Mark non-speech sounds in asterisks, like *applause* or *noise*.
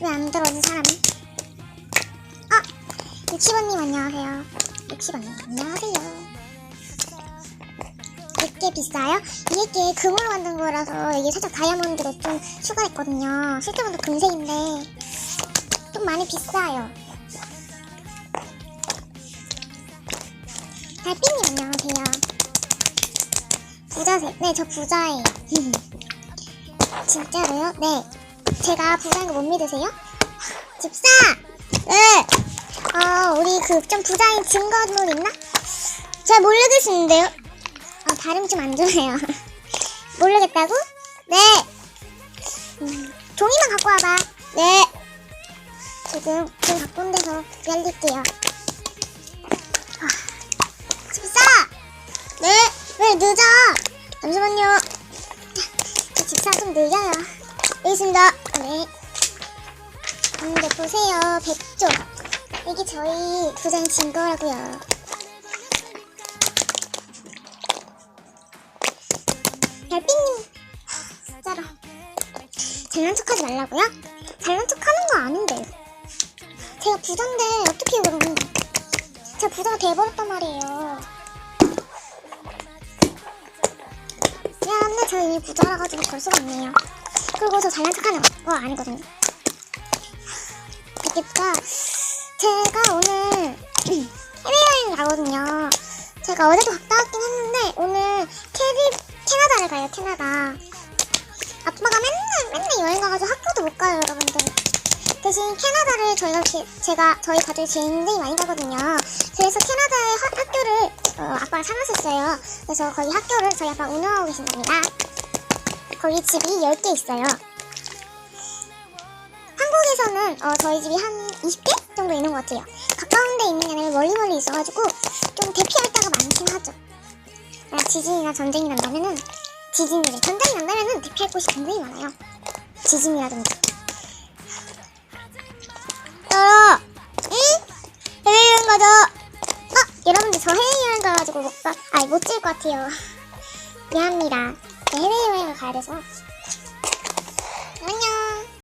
왜 안 들어오는 사람이? 어, 아! 60원님 안녕하세요 60원님 안녕하세요 6개 비싸요? 2개 금으로 만든 거라서 이게 살짝 다이아몬드로 좀 추가했거든요 실제로도 금색인데 좀 많이 비싸요 달빛님 안녕하세요 부자세 네저 부자예요 *laughs* 진짜로요? 네 제가 부자인 거 못 믿으세요? 집사! 네! 어, 우리 그 좀 부자인 증거물 있나? 잘 모르겠는데요? 어, 발음이 좀안 좋아요. *laughs* 모르겠다고? 네! 음, 종이만 갖고 와봐. 네! 지금 돈 갖고 온 데서 열릴게요. 아, 집사! 네! 왜 늦어? 잠시만요. 저 집사 좀 늦어요. 여기 있습니다. 네. 근데 보세요. 100조. 이게 저희 부장 증거라고요. 별빛님. 진짜로. 잘난 척하지 말라고요? 잘난 척하는 거 아닌데. 제가 부자인데 어떻게 그러면. 제가 부자가 돼버렸단 말이에요. 미안한데 저 이미 부자라 가지고 걸 수가 없네요. 그리고 저 잘난 척하는 거 아니거든요. 이게부터 제가 오늘 해외여행 가거든요. 제가 어제도 갔다 왔긴 했는데 오늘 캐리 캐나다를 가요. 캐나다. 아빠가 맨날 맨날 여행 가가지고 학교도 못 가요, 여러분들. 대신 캐나다를 저희가 제, 제가 저희 가족이 굉장히 많이 가거든요. 그래서 캐나다의 하- 학교를 어, 아빠가 사놨었어요. 그래서 거기 학교를 저희 아빠 운영하고 계신답니다. 거기 집이 10개 있어요. 한국에서는 어, 저희 집이 한 20개 정도 있는 것 같아요. 가까운 데 있는 게 아니라 멀리 멀리 있어가지고 좀 대피할 때가 많긴 하죠. 만약 지진이나 전쟁이 난다면은 지진이래. 전쟁이 난다면은 대피할 곳이 굉장히 많아요. 지진이라든지. 떨어! 응? 해외 여행 가자! 어? 여러분들 저 해외 여행 가가지고 못 가, 아니 못 찍을 것 같아요. 미안합니다. 네, 해외여행을 가야 돼서.